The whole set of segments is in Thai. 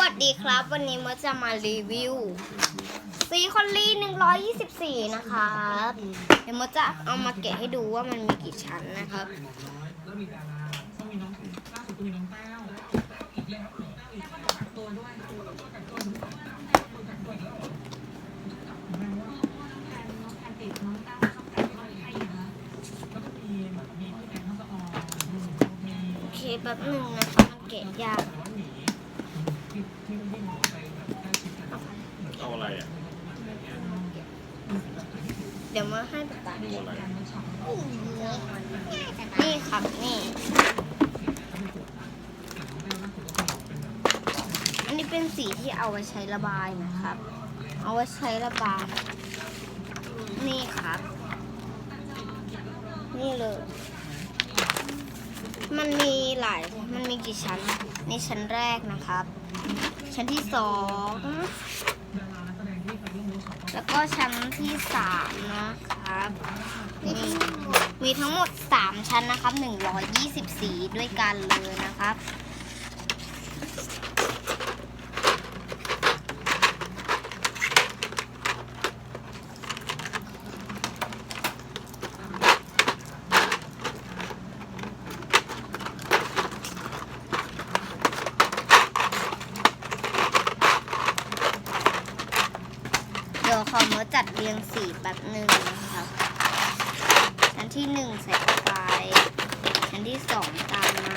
วัสดีครับ วันนี้มดจะมารีวิวซีคอลลี่ 124 นะครับเดี๋ยวมดจะเอามาแกะให้ดูว่ามันมีกี่ชั้นนะครับแล้วมีดาราต้องมีน้องล่าสุดก็มีน้องแต้วอีกแล้วน้องแต้วอีกแล้วกักตัวด้วยกักตัวด้วยกักตัวกักตัวแล้วแม่ว่าแทนน้องแทนติดน้องแต้วชอบกักตัวให้นะโอเคแป๊บหนึ่งนะคะมันแกะยาก เอาอะไรอะเดี๋ยวมาให้ป๊าป๊ามีการเวิร์กช็อปนี่ครับนี่ อันนี้เป็นสีที่เอาไว้ใช้ระบายนะครับ เอาไว้ใช้ระบาย นี่ครับ นี่เลย มันมีหลาย มันมีกี่ชั้น นี่ชั้นแรกนะครับ ชั้นที่สอง แล้วก็ชั้นที่สามนะครับ มีมีทั้งหมดสามชั้นนะครับหนึ่งร้อยยี่สิบสีด้วยกันเลยนะครับ เมอมาจัดเรียงสีแบบหนึ่งนะครับ ชั้นที่หนึ่งใส่ไป ชั้นที่สองตามมา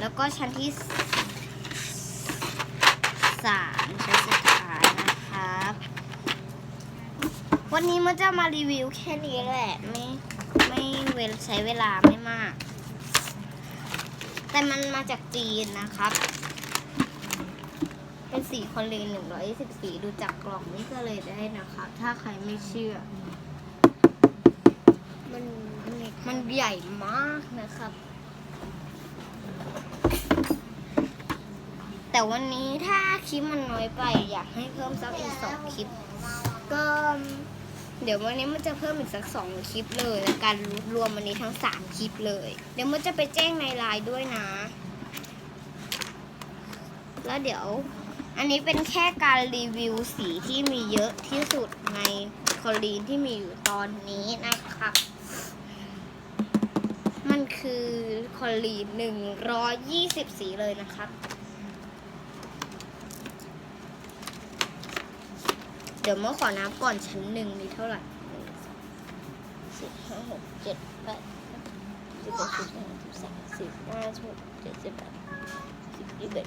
แล้วก็ชั้นที่สามชั้นสุดท้ายนะครับ วันนี้มันจะมารีวิวแค่นี้แหละ ไม่ไม่เวลใช้เวลาไม่มาก แต่มันมาจากจีนนะครับ เป็นสีคอลเลนหนึ่งร้อยสิบสี่ดูจากกล่องนี่ก็เลยได้นะครับถ้าใครไม่เชื่อ มันมันใหญ่มากนะครับ แต่วันนี้ถ้าคลิปมันน้อยไป อยากให้เพิ่มสักอีกสองคลิป ก็เดี๋ยววันนี้มันจะเพิ่มอีกสักสองคลิปเลยแล้วการรวมวันนี้ทั้งสามคลิปเลย เดี๋ยวมันจะไปแจ้งในไลน์ด้วยนะ แล้วเดี๋ยว อันนี้เป็นแค่การรีวิวสีที่มีเยอะที่สุดในคอลีนที่มีอยู่ตอนนี้นะครับมันคือคอลีนหนึ่งร้อยยี่สิบสีเลยนะครับเดี๋ยวเมื่อขอนับก่อนชั้นหนึ่งนี่เท่าไหร่สองสี่ห้าหกเจ็ดแปดสิบเอ็ดสิบสองสิบสามสิบห้าสิบหกเจ็ดสิบแปดสิบยี่สิบเอ็ด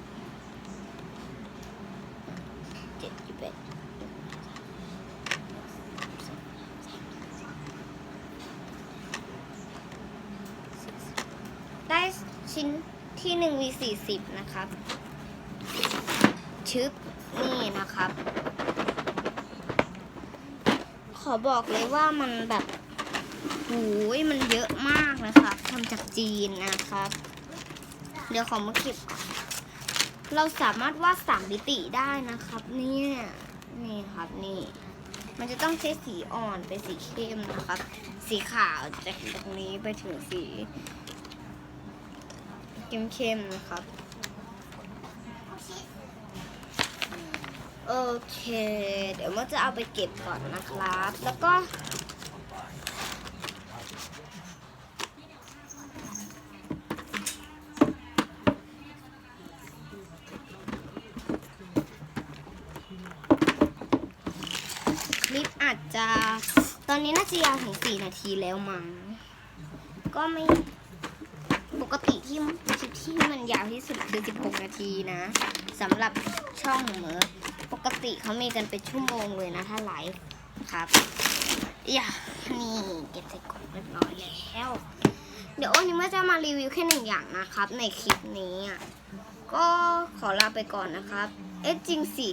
เจ็ดได้ชิ้นที่หนึ่งมีสี่สิบนะครับ ชึบนี่นะครับ ขอบอกเลยว่ามันแบบหูยมันเยอะมากนะครับทำจากจีนนะครับ เดี๋ยวขอมาเก็บก่อน เราสามารถวาดสามมิติได้นะครับ เนี่ยนี่ครับนี่ มันจะต้องใช้สีอ่อนเป็นสีเข้มนะครับ สีขาวจากตรงนี้ไปถึงสีเข้มๆนะครับ โอเค เดี๋ยวมันจะเอาไปเก็บก่อนนะครับ แล้วก็ คลิปอา จจะ ตอนนี้น่าจะยาวถึงสี่นาทีแล้วมั้ง ก็ไม่ ปกติที่คลิปที่มันยาวที่สุดคือ16นาทีนะสำหรับช่องเหมอปกติเขามีกันเป็นชั่วโมงเลยนะถ้าไลฟ์ครับอย่านี่เก็บใส่กล่องเรียบร้อยแล้ว เดี๋ยววันนี้มื่อจะมารีวิวแค่หนึ่งอย่างนะครับ ในคลิปนี้อะก็ขอลาไปก่อนนะครับ เอ๊ะจริงสิ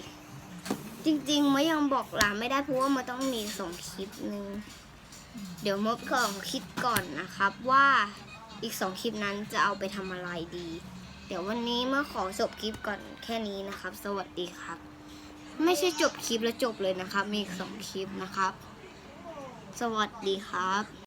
จริงๆมายังบอกลาไม่ได้เพราะว่ามันต้องมีสองคลิปนึง เดี๋ยวมดก่อนคิดก่อนนะครับว่าอีกสองคลิปนั้นจะเอาไปทำอะไรดี เดี๋ยววันนี้เมื่อขอจบคลิปก่อนแค่นี้นะครับ สวัสดีครับ ไม่ใช่จบคลิปแล้วจบเลยนะครับ มีอีกสองคลิปนะครับ สวัสดีครับ